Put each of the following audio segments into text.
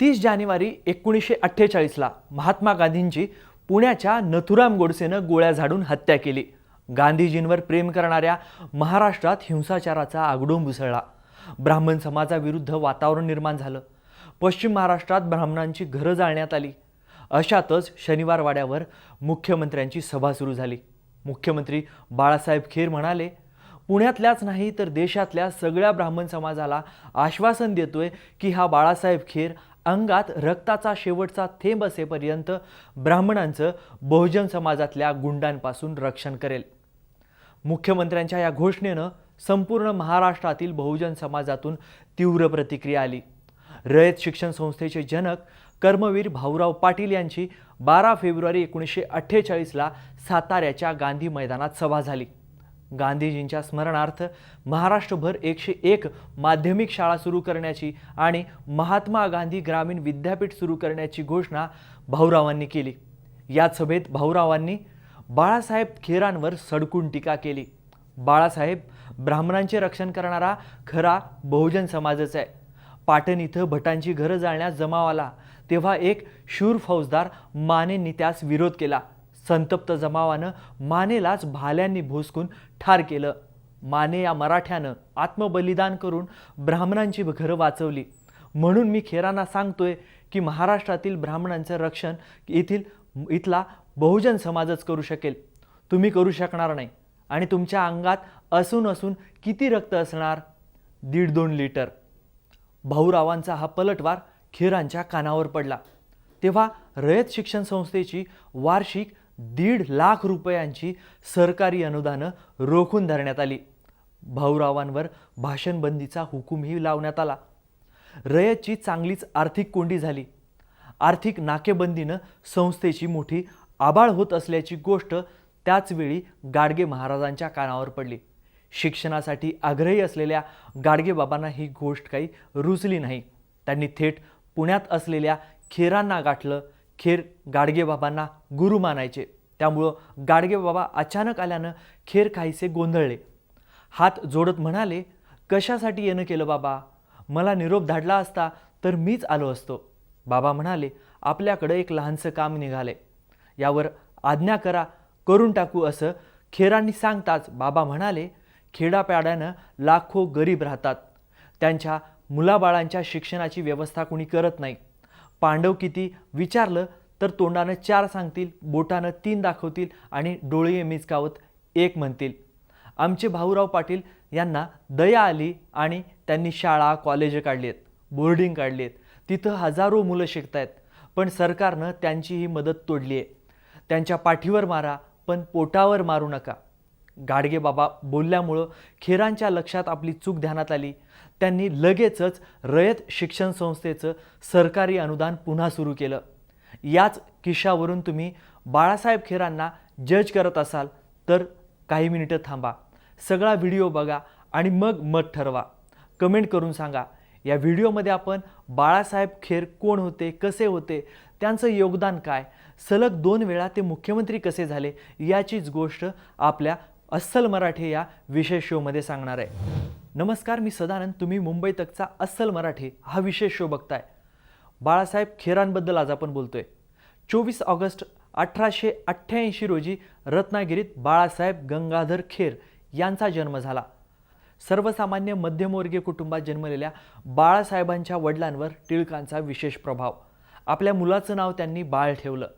तीस जानेवारी एकोणीसशे अठ्ठेचाळीसला महात्मा गांधींची पुण्याच्या नथुराम गोडसेनं गोळ्या झाडून हत्या केली. गांधीजींवर प्रेम करणाऱ्या महाराष्ट्रात हिंसाचाराचा आगडून उसळला. ब्राह्मण समाजाविरुद्ध वातावरण निर्माण झालं. पश्चिम महाराष्ट्रात ब्राह्मणांची घरं जाळण्यात आली. अशातच शनिवार वाड्यावर मुख्यमंत्र्यांची सभा सुरू झाली. मुख्यमंत्री बाळासाहेब खेर म्हणाले पुण्यातल्याच नाही तर देशातल्या सगळ्या ब्राह्मण समाजाला आश्वासन देतोय की हा बाळासाहेब खेर अंगात रक्ताचा शेवटचा थेंब असेपर्यंत ब्राह्मणांचं बहुजन समाजातल्या गुंडांपासून रक्षण करेल. मुख्यमंत्र्यांच्या या घोषणेनं संपूर्ण महाराष्ट्रातील बहुजन समाजातून तीव्र प्रतिक्रिया आली. रयत शिक्षण संस्थेचे जनक कर्मवीर भाऊराव पाटील यांची बारा फेब्रुवारी एकोणीसशे अठ्ठेचाळीसला साताऱ्याच्या गांधी मैदानात सभा झाली. गांधीजींच्या स्मरणार्थ महाराष्ट्रभर एकशे एक माध्यमिक शाळा सुरू करण्याची आणि महात्मा गांधी ग्रामीण विद्यापीठ सुरू करण्याची घोषणा भाऊरावांनी केली. या सभेत भाऊरावांनी बाळासाहेब खेरांवर सडकून टीका केली. बाळासाहेब ब्राह्मणांचे रक्षण करणारा खरा बहुजन समाजच आहे. पाटण इथं भटांची घरं जाळण्यास जमाव आला. तेव्हा एक शूर फौजदार मानेंनी त्यास विरोध केला. संतप्त जमावानं मानेलाच भाल्यांनी भोसकून ठार केलं. माने या मराठ्यानं आत्मबलिदान करून ब्राह्मणांची घरं वाचवली. म्हणून मी खेरांना सांगतोय की महाराष्ट्रातील ब्राह्मणांचं रक्षण येथील इथला बहुजन समाजच करू शकेल. तुम्ही करू शकणार नाही. आणि तुमच्या अंगात असून असून किती रक्त असणार? दीड दोन लिटर. भाऊरावांचा हा पलटवार खेरांच्या कानावर पडला. तेव्हा रयत शिक्षण संस्थेची वार्षिक दीड लाख रुपयांची सरकारी अनुदानं रोखून धरण्यात आली. भाऊरावांवर भाषणबंदीचा हुकूमही लावण्यात आला. रयतची चांगलीच आर्थिक कोंडी झाली. आर्थिक नाकेबंदीनं संस्थेची मोठी आबाळ होत असल्याची गोष्ट त्याचवेळी गाडगे महाराजांच्या कानावर पडली. शिक्षणासाठी आग्रही असलेल्या गाडगेबाबांना ही गोष्ट काही रुचली नाही. त्यांनी थेट पुण्यात असलेल्या खेरांना गाठलं. खेर गाडगेबाबांना गुरु मानायचे. त्यामुळं गाडगे बाबा अचानक आल्यानं खेर काहीसे गोंधळले. हात जोडत म्हणाले कशासाठी येणं केलं बाबा? मला निरोप धाडला असता तर मीच आलो असतो. बाबा म्हणाले आपल्याकडं एक लहानसं काम निघाले यावर आज्ञा करा करून टाकू असं खेरांनी सांगताच बाबा म्हणाले खेडाप्याड्यानं लाखो गरीब राहतात. त्यांच्या मुलाबाळांच्या शिक्षणाची व्यवस्था कुणी करत नाही. पांडव किती विचारलं तर तोंडानं चार सांगतील बोटानं तीन दाखवतील आणि डोळे मिचकावत एक म्हणतील. आमचे भाऊराव पाटील यांना दया आली आणि त्यांनी शाळा कॉलेज काढली आहेत बोर्डिंग काढली आहेत तिथं हजारो मुलं शिकत आहेत पण सरकारनं त्यांची ही मदत तोडली आहे त्यांच्या पाठीवर मारा पण पोटावर मारू नका. गाडगे बाबा बोलल्यामुळं खेरांच्या लक्षात आपली चूक ध्यानात आली. त्यांनी लगेचच रयत शिक्षण संस्थेचं सरकारी अनुदान पुन्हा सुरू केलं. याच किशावरून तुम्ही बाळासाहेब खेरांना जज करत असाल तर काही मिनिटं थांबा. सगळा व्हिडिओ बघा आणि मग मत ठरवा. कमेंट करून सांगा या व्हिडिओमध्ये आपण बाळासाहेब खेर कोण होते कसे होते त्यांचं योगदान काय सलग दोन वेळा ते मुख्यमंत्री कसे झाले याचीच गोष्ट आपल्या अस्सल मराठी या विशेष शोमध्ये सांगणार आहे. नमस्कार मी सदानंद तुम्ही मुंबई तकचा अस्सल मराठी हा विशेष शो बघताय. बाळासाहेब खेरांबद्दल आज आपण बोलतोय. चोवीस ऑगस्ट अठराशे अठ्ठ्याऐंशी रोजी रत्नागिरीत बाळासाहेब गंगाधर खेर यांचा जन्म झाला. सर्वसामान्य मध्यमवर्गीय कुटुंबात जन्मलेल्या बाळासाहेबांच्या वडिलांवर टिळकांचा विशेष प्रभाव. आपल्या मुलाचं नाव त्यांनी बाळ ठेवलं.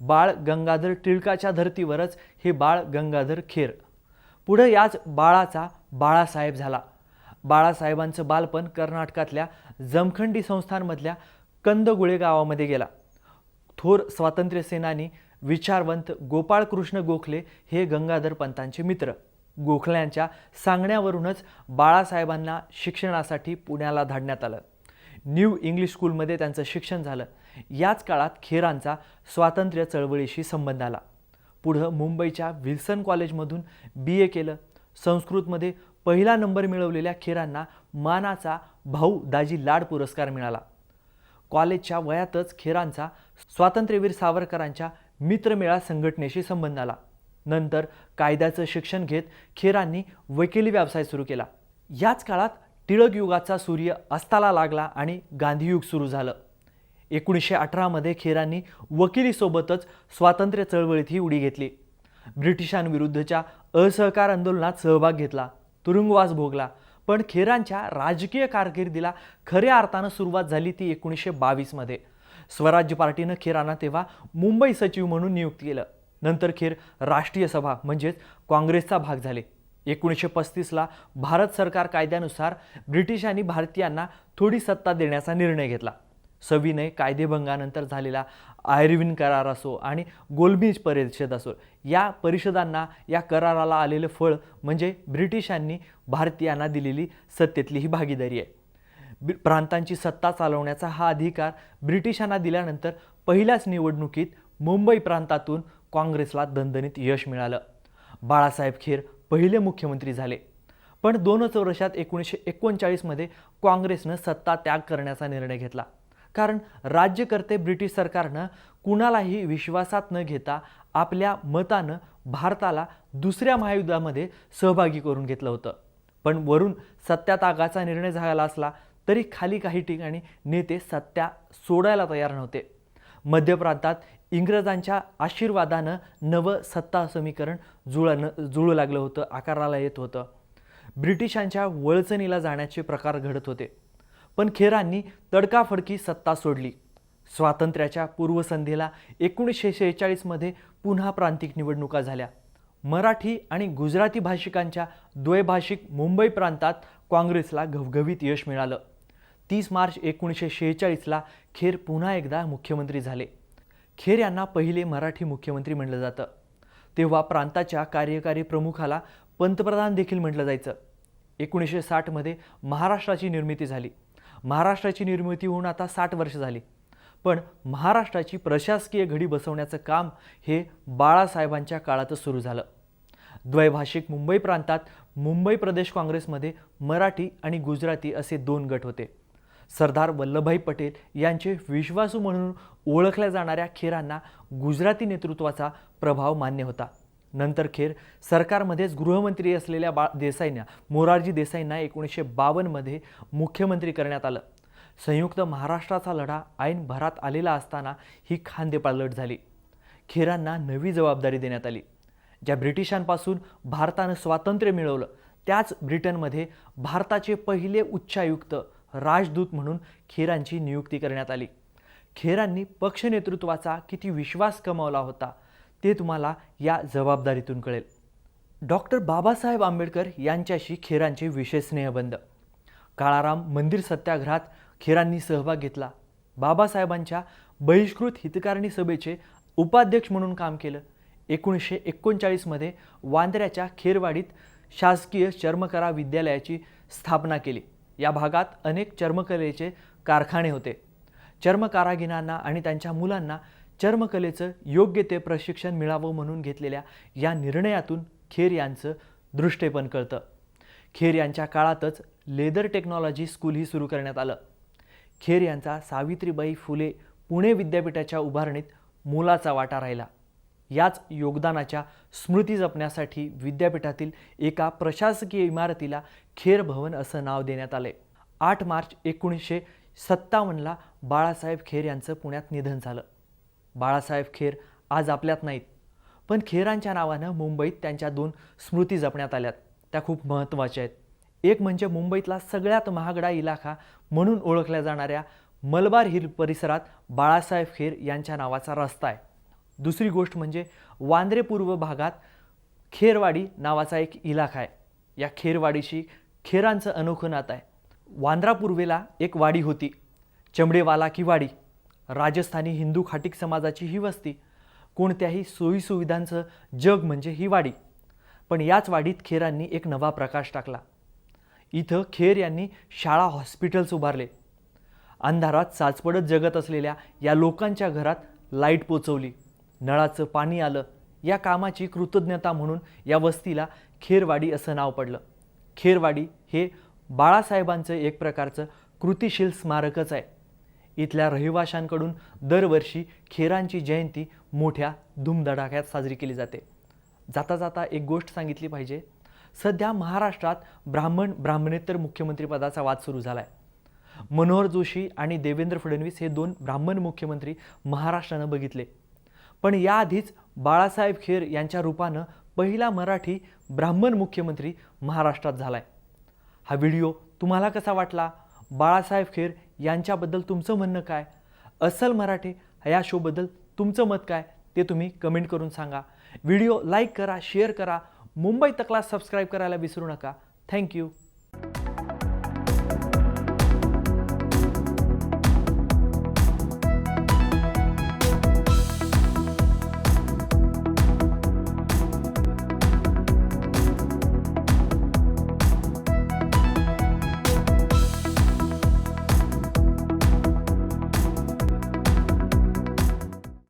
बाळ गंगाधर टिळकाच्या धर्तीवरच हे बाळ गंगाधर खेर. पुढं याच बाळाचा बाळासाहेब झाला. बाळासाहेबांचं बालपण कर्नाटकातल्या जमखंडी संस्थांमधल्या कंदगुळे गावामध्ये गेला. थोर स्वातंत्र्यसेनानी विचारवंत गोपाळकृष्ण गोखले हे गंगाधर पंतांचे मित्र. गोखल्यांच्या सांगण्यावरूनच बाळासाहेबांना शिक्षणासाठी पुण्याला धाडण्यात आलं. न्यू इंग्लिश स्कूलमध्ये त्यांचं शिक्षण झालं. याच काळात खेरांचा स्वातंत्र्य चळवळीशी संबंध आला. पुढं मुंबईच्या विल्सन कॉलेजमधून बी. ए. केलं. संस्कृतमध्ये पहिला नंबर मिळवलेल्या खेरांना मानाचा भाऊ दाजी लाड पुरस्कार मिळाला. कॉलेजच्या वयातच खेरांचा स्वातंत्र्यवीर सावरकरांच्या मित्रमेळा संघटनेशी संबंध आला. नंतर कायद्याचं शिक्षण घेत खेरांनी वकिली व्यवसाय सुरू केला. याच काळात टिळक युगाचा सूर्य अस्ताला लागला आणि गांधीयुग सुरू झालं. एकोणीसशे अठरामध्ये खेरांनी वकिलीसोबतच स्वातंत्र्य चळवळीतही उडी घेतली. ब्रिटिशांविरुद्धच्या असहकार आंदोलनात सहभाग घेतला तुरुंगवास भोगला पण खेरांच्या राजकीय कारकिर्दीला खऱ्या अर्थानं सुरुवात झाली ती एकोणीसशे बावीसमध्ये. स्वराज्य पार्टीनं खेरांना तेव्हा मुंबई सचिव म्हणून नियुक्त केलं. नंतर खेर राष्ट्रीय सभा म्हणजेच काँग्रेसचा भाग झाले. एकोणीसशे पस्तीसला भारत सरकार कायद्यानुसार ब्रिटिशांनी भारतीयांना थोडी सत्ता देण्याचा निर्णय घेतला. सविनय कायदेभंगानंतर झालेला आयर्विन करार असो आणि गोलबीज परिषद असो या परिषदांना या कराराला आलेलं फळ म्हणजे ब्रिटिशांनी भारतीयांना दिलेली सत्तेतली ही भागीदारी आहे. प्रांतांची सत्ता चालवण्याचा हा अधिकार ब्रिटिशांना दिल्यानंतर पहिल्याच निवडणुकीत मुंबई प्रांतातून काँग्रेसला दणदणीत यश मिळालं. बाळासाहेब खेर पहिले मुख्यमंत्री झाले. पण दोनच वर्षात एकोणीसशे एकोणचाळीसमध्ये काँग्रेसनं सत्ता त्याग करण्याचा निर्णय घेतला. कारण राज्यकर्ते ब्रिटिश सरकारनं कुणालाही विश्वासात न घेता आपल्या मतानं भारताला दुसऱ्या महायुद्धामध्ये सहभागी करून घेतलं होतं. पण वरून सत्यातागाचा निर्णय झाला असला तरी खाली काही ठिकाणी नेते सत्या सोडायला तयार नव्हते. मध्य प्रांतात इंग्रजांच्या आशीर्वादानं नवं सत्ता समीकरण जुळण जुळू लागलं होतं आकाराला येत होतं. ब्रिटिशांच्या वळचणीला जाण्याचे प्रकार घडत होते. पण खेरांनी तडकाफडकी सत्ता सोडली. स्वातंत्र्याच्या पूर्वसंध्येला एकोणीसशे शेहेचाळीसमध्ये पुन्हा प्रांतिक निवडणुका झाल्या. मराठी आणि गुजराती भाषिकांच्या द्वैभाषिक मुंबई प्रांतात काँग्रेसला घवघवीत यश मिळालं. तीस मार्च एकोणीसशे शेहेचाळीसला खेर पुन्हा एकदा मुख्यमंत्री झाले. खेर यांना पहिले मराठी मुख्यमंत्री म्हटलं जातं. तेव्हा प्रांताच्या कार्यकारी प्रमुखाला पंतप्रधान देखील म्हटलं जायचं. एकोणीसशे साठमध्ये महाराष्ट्राची निर्मिती झाली. महाराष्ट्राची निर्मिती होऊन आता साठ वर्ष झाली. पण महाराष्ट्राची प्रशासकीय घडी बसवण्याचं काम हे बाळासाहेबांच्या काळातच सुरू झालं. द्वैभाषिक मुंबई प्रांतात मुंबई प्रदेश काँग्रेसमध्ये मराठी आणि गुजराती असे दोन गट होते. सरदार वल्लभभाई पटेल यांचे विश्वासू म्हणून ओळखल्या जाणाऱ्या खेरांना गुजराती नेतृत्वाचा प्रभाव मान्य होता. नंतर खेर सरकारमध्येच गृहमंत्री असलेल्या बा देसाईंना मोरारजी देसाईंना एकोणीसशे बावन्नमध्ये मुख्यमंत्री करण्यात आलं. संयुक्त महाराष्ट्राचा लढा ऐन भरात आलेला असताना ही खांदेपालट झाली. खेरांना नवी जबाबदारी देण्यात आली. ज्या ब्रिटिशांपासून भारतानं स्वातंत्र्य मिळवलं त्याच ब्रिटनमध्ये भारताचे पहिले उच्चायुक्त राजदूत म्हणून खेरांची नियुक्ती करण्यात आली. खेरांनी पक्षनेतृत्वाचा किती विश्वास कमावला होता ते तुम्हाला या जबाबदारीतून कळेल. डॉक्टर बाबासाहेब आंबेडकर यांच्याशी खेरांचे विशेष स्नेहबंध. काळाराम मंदिर सत्याग्रहात खेरांनी सहभाग घेतला. बाबासाहेबांच्या बहिष्कृत हितकारणी सभेचे उपाध्यक्ष म्हणून काम केलं. एकोणीसशे एकोणचाळीसमध्ये वांद्र्याच्या खेरवाडीत शासकीय चर्मकला विद्यालयाची स्थापना केली. या भागात अनेक चर्मकलेचे कारखाने होते. चर्मकारागिनांना आणि त्यांच्या मुलांना चर्मकलेचं योग्य ते प्रशिक्षण मिळावं म्हणून घेतलेल्या या निर्णयातून खेर यांचं दृष्टेपण कळतं. खेर यांच्या काळातच लेदर टेक्नॉलॉजी स्कूलही सुरू करण्यात आलं. खेर यांचा सावित्रीबाई फुले पुणे विद्यापीठाच्या उभारणीत मोलाचा वाटा राहिला. याच योगदानाच्या स्मृती जपण्यासाठी विद्यापीठातील एका प्रशासकीय इमारतीला खेर भवन असं नाव देण्यात आले आठ मार्च एकोणीसशे सत्तावन्नला बाळासाहेब खेर यांचं पुण्यात निधन झालं. बाळासाहेब खेर आज आपल्यात नाहीत. पण खेरांच्या नावानं मुंबईत त्यांच्या दोन स्मृती जपण्यात आल्यात. त्या खूप महत्त्वाच्या आहेत. एक म्हणजे मुंबईतला सगळ्यात महागडा इलाका म्हणून ओळखल्या जाणाऱ्या मलबार हिल परिसरात बाळासाहेब खेर यांच्या नावाचा रस्ता आहे. दुसरी गोष्ट म्हणजे वांद्रे पूर्व भागात खेरवाडी नावाचा एक इलाका आहे. या खेरवाडीशी खेरांचं अनोखं नातं आहे. वांद्रा पूर्वेला एक वाडी होती. चमडेवाला की वाडी. राजस्थानी हिंदू खाटिक समाजाची ही वस्ती. कोणत्याही सोयीसुविधांचं जग म्हणजे ही वाडी. पण याच वाडीत खेरांनी एक नवा प्रकाश टाकला. इथं खेर यांनी शाळा हॉस्पिटल्स उभारले. अंधारात साचपडत जगत असलेल्या या लोकांच्या घरात लाइट पोचवली. नळाचं पाणी आलं. या कामाची कृतज्ञता म्हणून या वस्तीला खेरवाडी असं नाव पडलं. खेरवाडी हे बाळासाहेबांचं एक प्रकारचं कृतिशील स्मारकच आहे. इथल्या रहिवाशांकडून दरवर्षी खेरांची जयंती मोठ्या धूमधडाक्यात साजरी केली जाते. जाता जाता एक गोष्ट सांगितली पाहिजे. सध्या महाराष्ट्रात ब्राह्मण ब्राह्मणेतर मुख्यमंत्रीपदाचा वाद सुरू झाला आहे मनोहर जोशी आणि देवेंद्र फडणवीस हे दोन ब्राह्मण मुख्यमंत्री महाराष्ट्रानं बघितले. पण याआधीच बाळासाहेब खेर यांच्या रूपानं पहिला मराठी ब्राह्मण मुख्यमंत्री महाराष्ट्रात झाला आहे हा व्हिडिओ तुम्हाला कसा वाटला? बाळासाहेब खेर यांच्याबद्दल तुमचं म्हणणं काय? अस्सल मराठी या शोबद्दल तुमचं मत काय? ते तुम्ही कमेंट करून सांगा. व्हिडिओ लाईक करा शेअर करा. मुंबई तकला सबस्क्राईब करायला विसरू नका. थँक्यू